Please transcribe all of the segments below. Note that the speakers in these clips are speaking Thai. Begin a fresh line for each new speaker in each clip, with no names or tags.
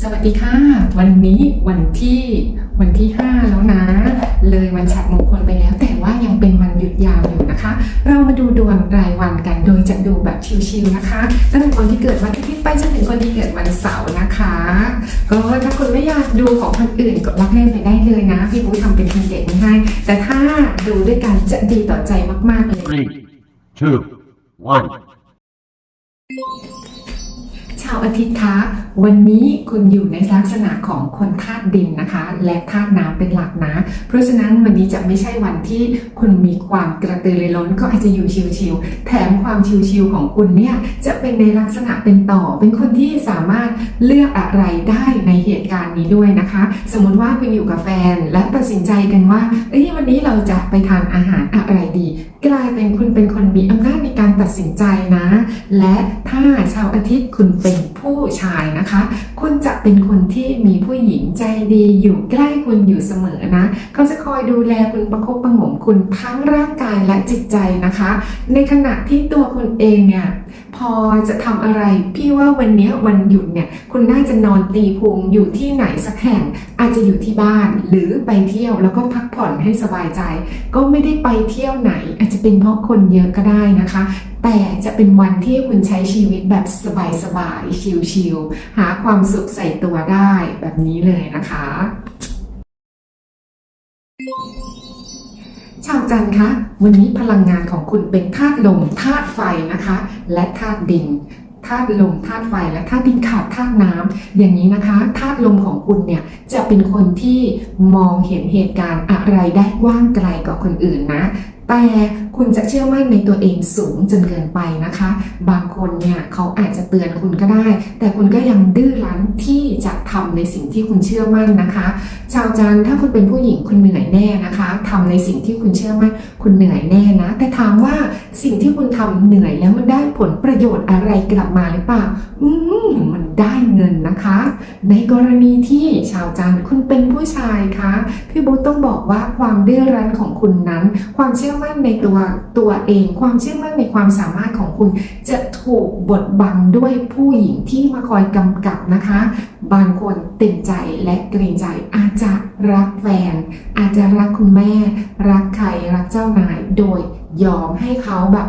สวัสดีค่ะ วันนี้วันที่วันที่ 5 แล้วนะ เลยวันฉัดมงคลไปแล้ว แต่ว่ายังเป็นวันหยุดยาวอยู่นะคะ เรามาดูดวงรายวันกันโดยจะดูแบบชิวๆนะคะตั้งแต่คนที่เกิดวันอาทิตย์ไปจนถึงคนที่เกิดวันเสาร์นะคะ ก็ถ้าคุณไม่อยากดูของคนอื่นกดรับเล่นไปได้เลยนะ พี่ปูทำเป็นคนเด็กไม่ให้แต่ถ้าดูด้วยกันจะดีต่อใจมากๆเลย
Three, two, one.
ชาวอาทิตย์คะวันนี้คุณอยู่ในลักษณะของคนธาตุดินนะคะ และธาตุน้ำเป็นหลักนะ เพราะฉะนั้นวันนี้จะไม่ใช่วันที่คุณมีความกระตือรือร้นก็อาจจะอยู่ชิวๆแถมความชิวๆของคุณเนี่ยจะเป็นในลักษณะเป็นต่อ เป็นคนที่สามารถเลือกอะไรได้ในเหตุการณ์นี้ด้วยนะคะ สมมติว่าคุณอยู่กับแฟนและตัดสินใจกันว่าเอ้ยวันนี้เราจะไปทานอาหารอะไรดี กลายเป็นคุณเป็นคนมีอำนาจในการตัดสินใจนะ และถ้าชาวอาทิตย์คุณเป็นผู้ชายนะคะ คุณจะเป็นคนที่มีผู้หญิงใจดีอยู่ใกล้คุณอยู่เสมอนะเขาจะคอยดูแลคุณประคบประหงมคุณทั้งร่างกายและจิตใจนะคะ ในขณะที่ตัวคุณเองเนี่ยพอจะทำอะไร พี่ว่าวันนี้วันหยุดเนี่ยคุณน่าจะนอนตีพุงอยู่ที่ไหนสักแห่ง อาจจะอยู่ที่บ้านหรือไปเที่ยวแล้วก็พักผ่อนให้สบายใจ ก็ไม่ได้ไปเที่ยวไหนอาจจะเป็นเพราะคนเยอะก็ได้นะคะ แต่จะเป็นวันที่คุณใช้ชีวิตแบบสบายๆ ชิลๆ หาความสุขใส่ตัวได้แบบนี้เลยนะคะชาวจันทร์คะ วันนี้พลังงานของคุณเป็นธาตุลมธาตุไฟนะคะ และธาตุดินธาตุลมธาตุไฟและธาตุดินขาดธาตุน้ำอย่างนี้นะคะธาตุลมของคุณเนี่ยจะเป็นคนที่มองเห็นเหตุการณ์อะไรได้กว้างไกลกว่าคนอื่นนะ แต่ คุณจะเชื่อมั่นในตัวเองสูงจนเกินไปนะคะ บางคนเนี่ยเขาอาจจะเตือนคุณก็ได้ แต่คุณก็ยังดื้อรั้นที่จะทำในสิ่งที่คุณเชื่อมั่นนะคะ ชาวจันทร์ถ้าคุณเป็นผู้หญิงคุณเหนื่อยแน่นะคะทำในสิ่งที่คุณเชื่อมั่นคุณเหนื่อยแน่นะ แต่ถามว่าสิ่งที่คุณทำเหนื่อยแล้วมันได้ผลประโยชน์อะไรกลับมาหรือเปล่าอืมมันได้เงินนะคะ ในกรณีที่ชาวจันทร์คุณเป็นผู้ชายคะพี่บุ๊ต้องบอกว่าความดื้อรั้นของคุณนั้น ความเชื่อมั่นในตัวตัวเองความเชื่อมั่นในความสามารถของคุณ จะถูกบดบังด้วยผู้หญิงที่มาคอยกำกับนะคะ บางคนเต็มใจและเกรงใจอาจจะรักแฟน อาจจะรักคุณแม่ รักใครรักเจ้านายโดยยอมให้เขาแบบ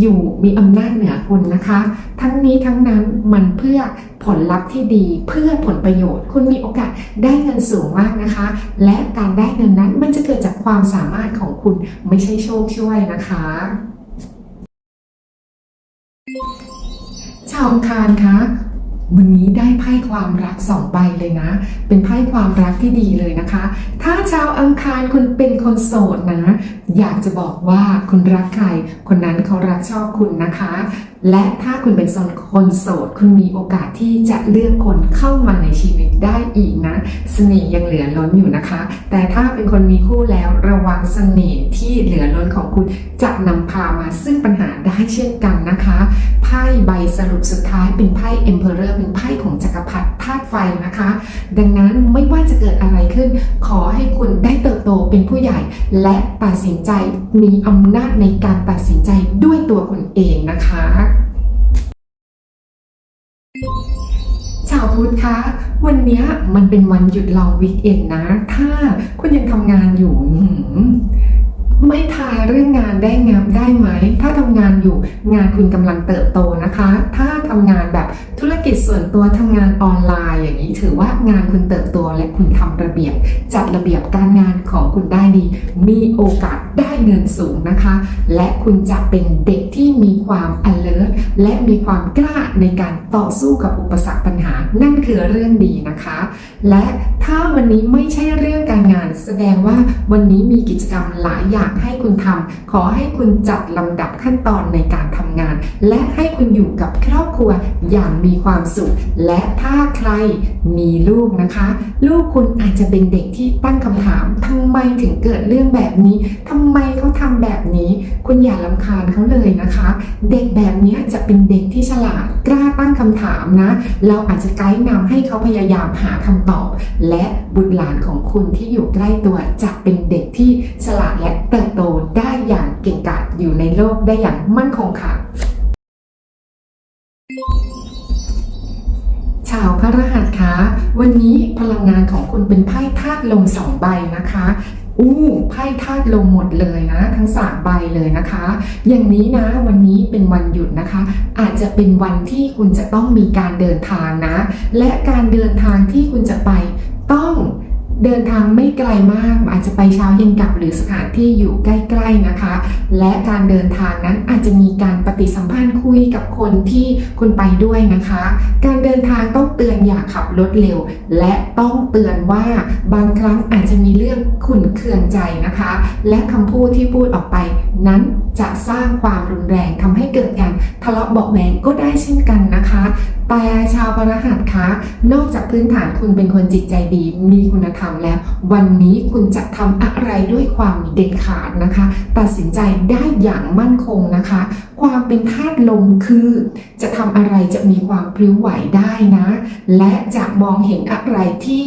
อยู่มีอำนาจเหนือคุณนะคะ ทั้งนี้ทั้งนั้นมันเพื่อผลลัพธ์ที่ดีเพื่อผลประโยชน์ คุณมีโอกาสได้เงินสูงมากนะคะ และการได้เงินนั้นมันจะเกิดจากความสามารถของคุณไม่ใช่โชคช่วยนะคะชาวอังคารคะ วันนี้ได้ไพ่ความรักสองใบเลยนะ เป็นไพ่ความรักที่ดีเลยนะคะ ถ้าชาวอังคารคุณเป็นคนโสดนะ อยากจะบอกว่าคุณรักใคร คนนั้นเขารักชอบคุณนะคะ และถ้าคุณเป็นคนโสด คุณมีโอกาสที่จะเลือกคนเข้ามาในชีวิตได้อีกนะ เสน่ห์ยังเหลือล้นอยู่นะคะ แต่ถ้าเป็นคนมีคู่แล้วระวังเสน่ห์ที่เหลือล้นของคุณจะนำพามาซึ่งปัญหาได้เช่นกันนะคะ ใบสรุปสุดท้ายเป็นไพ่ Emperor เป็นไพ่ของจักรพรรดิธาตุไฟนะคะ ดังนั้นไม่ว่าจะเกิดอะไรขึ้น ขอให้คุณได้เติบโตเป็นผู้ใหญ่ และตัดสินใจมีอำนาจในการตัดสินใจด้วยตัวคุณเองนะคะชาวพุธคะ วันนี้มันเป็นวันหยุดลองวีคเอนนะ ถ้าคุณยังทำงานอยู่ ไม่ทายเรื่องงานได้งามได้ไหม ถ้าทำงานอยู่งานคุณกำลังเติบโตนะคะ ถ้าทำงานแบบธุรกิจส่วนตัวทำงานออนไลน์ อย่างนี้ถือว่างานคุณเติบโตและคุณทำระเบียบ จัดระเบียบการงานของคุณได้ดี มีโอกาสได้เงินสูงนะคะ และคุณจะเป็นเด็กที่มีความ alert และมีความกล้าในการต่อสู้กับอุปสรรคปัญหา นั่นคือเรื่องดีนะคะ และถ้าวันนี้ไม่ใช่เรื่องการงานแสดงว่าวันนี้มีกิจกรรมหลายอย่างให้คุณทำขอให้คุณจัดลำดับขั้นตอนในการทำงาน และให้คุณอยู่กับครอบครัวอย่างมีความสุข และถ้าใครมีลูกนะคะ ลูกคุณอาจจะเป็นเด็กที่ตั้งคำถามทำไมถึงเกิดเรื่องแบบนี้ทำไมเขาทำแบบนี้ คุณอย่าลำคาญเขาเลยนะคะ เด็กแบบนี้จะเป็นเด็กที่ฉลาดกล้าตั้งคำถามนะ เราอาจจะไกด์นำให้เขาพยายามหาคำตอบ และบุตรหลานของคุณที่อยู่ใกล้ตัวจะเป็นเด็กที่ฉลาดและเติบโตได้อย่างเก่งกาจอยู่ในโลกได้อย่างมั่นคงค่ะ ชาวพระรหัสคะวันนี้พลังงานของคุณเป็นไพ่ธาตุลมสองใบนะคะอู้ไพ่ธาตุลมหมดเลยนะ ทั้งสามใบเลยนะคะ อย่างนี้นะวันนี้เป็นวันหยุดนะคะ อาจจะเป็นวันที่คุณจะต้องมีการเดินทางนะ และการเดินทางที่คุณจะไปต้อง เดินทางไม่ไกลมากอาจจะไปเช้าเย็นกลับหรือสถานที่อยู่ใกล้ ๆนะคะ และการเดินทางนั้นอาจจะมีการปฏิสัมพันธ์คุยกับคนที่คุณไปด้วยนะคะ การเดินทางต้องเตือนอย่าขับรถเร็ว และต้องเตือนว่าบางครั้งอาจจะมีเรื่องขุ่นเคืองใจนะคะ และคำพูดที่พูดออกไป นั้นจะสร้างความรุนแรงทำให้เกิดการทะเลาะเบาะแวงก็ได้เช่นกันนะคะ แต่ชาวพฤหัสคะนอกจากพื้นฐานคุณเป็นคนจิตใจดีมีคุณธรรมแล้ว วันนี้คุณจะทำอะไรด้วยความเด็ดขาดนะคะ ตัดสินใจได้อย่างมั่นคงนะคะ ความเป็นธาตุลมคือจะทำอะไรจะมีความพลิ้วไหวได้นะ และจะมองเห็นอะไรที่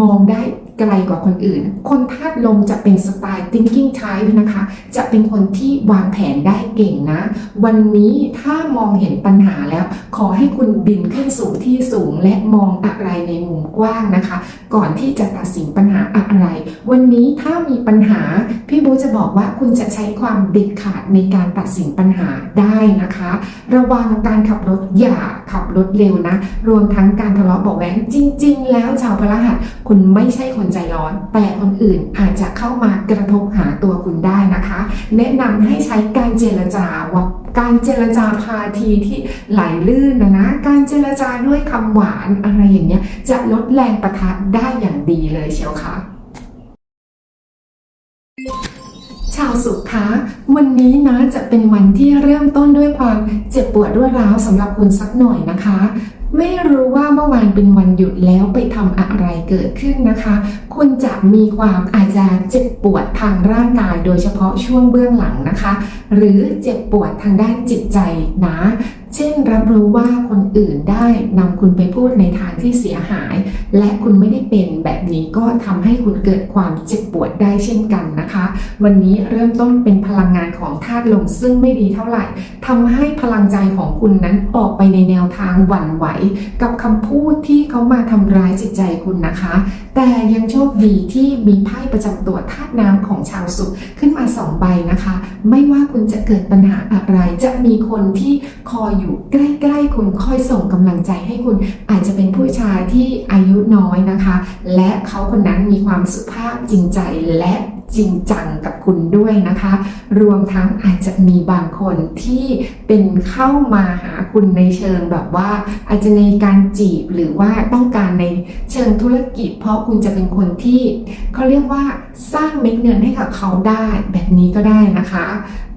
มองได้ ไกลกว่าคนอื่น คนธาตุลมจะเป็นสไตล์ thinking type นะคะ จะเป็นคนที่วางแผนได้เก่งนะ วันนี้ถ้ามองเห็นปัญหาแล้ว ขอให้คุณบินขึ้นสู่ที่สูงและมองอะไรในมุมกว้างนะคะ ก่อนที่จะตัดสินปัญหาอะไร วันนี้ถ้ามีปัญหา พี่บูจะบอกว่าคุณจะใช้ความเด็ดขาดในการตัดสินปัญหาได้นะคะ ระวังการขับรถอย่าขับรถเร็วนะ รวมทั้งการทะเลาะเบาะแว้งจริง ๆ แล้วชาวพระหัสคุณไม่ใช่คนใจร้อน แต่คนอื่นอาจจะเข้ามากระทบหาตัวคุณได้นะคะ แนะนำให้ใช้การเจรจาว่าการเจรจาพาทีที่ไหลลื่นนะนะ การเจรจาด้วยคำหวานอะไรอย่างเงี้ย จะลดแรงประทะได้อย่างดีเลยเชียวค่ะ ชาวสุข วันนี้นะจะเป็นวันที่เริ่มต้นด้วยความเจ็บปวดรวดร้าวสำหรับคุณสักหน่อยนะคะ ไม่รู้ว่าเมื่อวานเป็นวันหยุดแล้วไปทำอะไรเกิดขึ้นนะคะ คุณจะมีความอาจจะเจ็บปวดทางร่างกาย โดยเฉพาะช่วงเบื้องหลังนะคะ หรือเจ็บปวดทางด้านจิตใจนะเช่นรับรู้ว่าคนอื่นได้นำคุณไปพูดในทางที่เสียหาย และคุณไม่ได้เป็นแบบนี้ก็ทำให้คุณเกิดความเจ็บปวดได้เช่นกันนะคะ วันนี้เริ่มต้นเป็นพลังงานของธาตุลมซึ่งไม่ดีเท่าไหร่ทำให้พลังใจของคุณนั้นออกไปในแนวทางหวั่นไหว กับคำพูดที่เขามาทำร้ายจิตใจคุณนะคะ แต่ยังโชคดีที่มีไพ่ประจำตัวธาตุน้ำของชาวสุขขึ้นมาสองใบนะคะ ไม่ว่าคุณจะเกิดปัญหาอะไร จะมีคนที่คอยอยู่ใกล้ๆคุณคอยส่งกำลังใจให้คุณ อาจจะเป็นผู้ชายที่อายุน้อยนะคะ และเขาคนนั้นมีความสุภาพจริงใจและ จริงจังกับคุณด้วยนะคะ รวมทั้งอาจจะมีบางคนที่เป็นเข้ามาหาคุณในเชิงแบบว่าอาจจะในการจีบหรือว่าต้องการในเชิงธุรกิจ เพราะคุณจะเป็นคนที่เขาเรียกว่าสร้างเม็ดเงินให้กับเขาได้แบบนี้ก็ได้นะคะ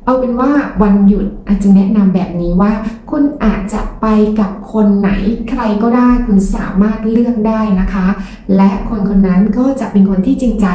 เอาเป็นว่าวันหยุดอาจจะแนะนำแบบนี้ว่า คุณอาจจะไปกับคนไหนใครก็ได้คุณสามารถเลือกได้นะคะ และคนคนนั้นก็จะเป็นคนที่จริงใจ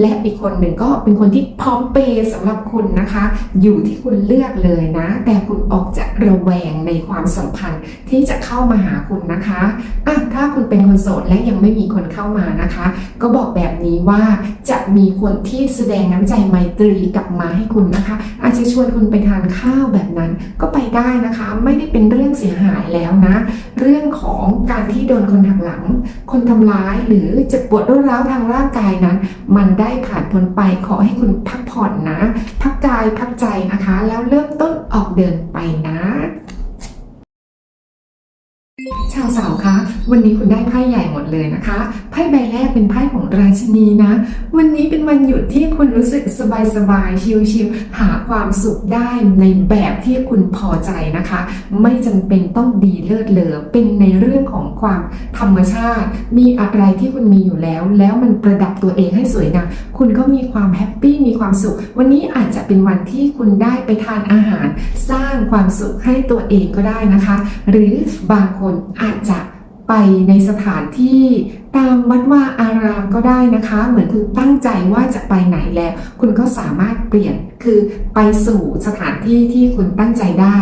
และอีกคนหนึ่งก็เป็นคนที่พร้อมเปย์สำหรับคุณนะคะ อยู่ที่คุณเลือกเลยนะ แต่คุณออกจะระแวงในความสัมพันธ์ที่จะเข้ามาหาคุณนะคะอะถ้าคุณเป็นคนโสดและยังไม่มีคนเข้ามานะคะ ก็บอกแบบนี้ว่าจะมีคนที่แสดงน้ำใจไมตรีกลับมาให้คุณนะคะ อาจจะชวนคุณไปทานข้าวแบบนั้นก็ไปได้นะคะไม่ได้เป็นเรื่องเสียหายแล้วนะ เรื่องของการที่โดนคนหักหลัง คนทำร้ายหรือเจ็บปวดรุนแร้าวทางร่างกายนั้น มันได้ผ่านพ้นไปขอให้คุณพักผ่อนนะ พักกายพักใจนะคะ แล้วเริ่มต้นออกเดินไปนะ ชาวสาวคะ วันนี้คุณได้ไพ่ใหญ่หมดเลยนะคะ ไพ่ใบแรกเป็นไพ่ของราชินีนะ วันนี้เป็นวันหยุดที่คุณรู้สึกสบายๆชิลๆ หาความสุขได้ในแบบที่คุณพอใจนะคะ ไม่จำเป็นต้องดีเลิศเลอ เป็นในเรื่องของความธรรมชาติ มีอะไรที่คุณมีอยู่แล้ว แล้วมันประดับตัวเองให้สวยงาม คุณก็มีความแฮปปี้ มีความสุข วันนี้อาจจะเป็นวันที่คุณได้ไปทานอาหาร สร้างความสุขให้ตัวเองก็ได้นะคะ หรือบางคนอาจจะไปในสถานที่ ตามวัดว่าอารามก็ได้นะคะ เหมือนคุณตั้งใจว่าจะไปไหนแล้ว คุณก็สามารถเปลี่ยนคือไปสู่สถานที่ที่คุณตั้งใจได้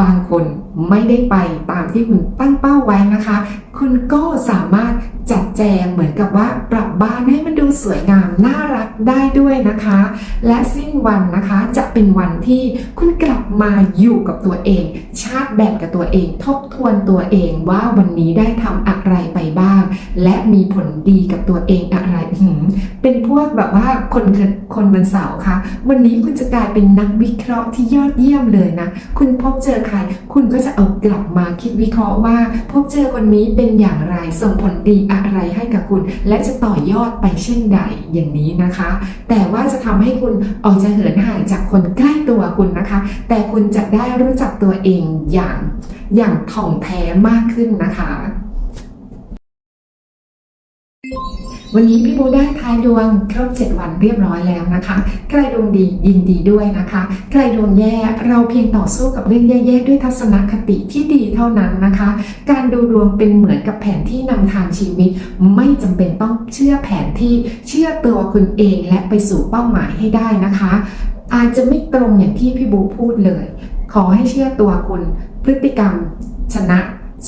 บางคนไม่ได้ไปตามที่คุณตั้งเป้าไว้นะคะ คุณก็สามารถจัดแจงเหมือนกับว่าปรับบ้านให้มันดูสวยงามน่ารักได้ด้วยนะคะ และสิ้นวันนะคะจะเป็นวันที่คุณกลับมาอยู่กับตัวเอง ชาร์จแบตกับตัวเอง ทบทวนตัวเองว่าวันนี้ได้ทำอะไร และมีผลดีกับตัวเองอะไร เป็นพวกแบบว่าคนคนวันเสาร์ค่ะ วันนี้คุณจะกลายเป็นนักวิเคราะห์ที่ยอดเยี่ยมเลยนะ คุณพบเจอใคร คุณก็จะเอากลับมาคิดวิเคราะห์ว่า พบเจอคนนี้เป็นอย่างไร ส่งผลดีอะไรให้กับคุณ และจะต่อยอดไปเช่นใดอย่างนี้นะคะ แต่ว่าจะทำให้คุณออกจะเหินห่างจากคนใกล้ตัวคุณนะคะ แต่คุณจะได้รู้จักตัวเองอย่างอย่างถ่องแท้มากขึ้นนะคะ วันนี้พี่บูได้ทายดวงครบ 7 วันเรียบร้อยแล้วนะคะ ใครดวงดียินดีด้วยนะคะ ใครดวงแย่เราเพียงต่อสู้กับเรื่องแย่ๆด้วยทัศนคติที่ดีเท่านั้นนะคะ การดูดวงเป็นเหมือนกับแผนที่นำทางชีวิต ไม่จำเป็นต้องเชื่อแผนที่เชื่อตัวคุณเองและไปสู่เป้าหมายให้ได้นะคะ อาจจะไม่ตรงอย่างที่พี่บูพูดเลย ขอให้เชื่อตัวคุณพฤติกรรม ชนะ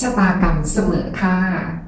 ชะตากรรมเสมอค่ะ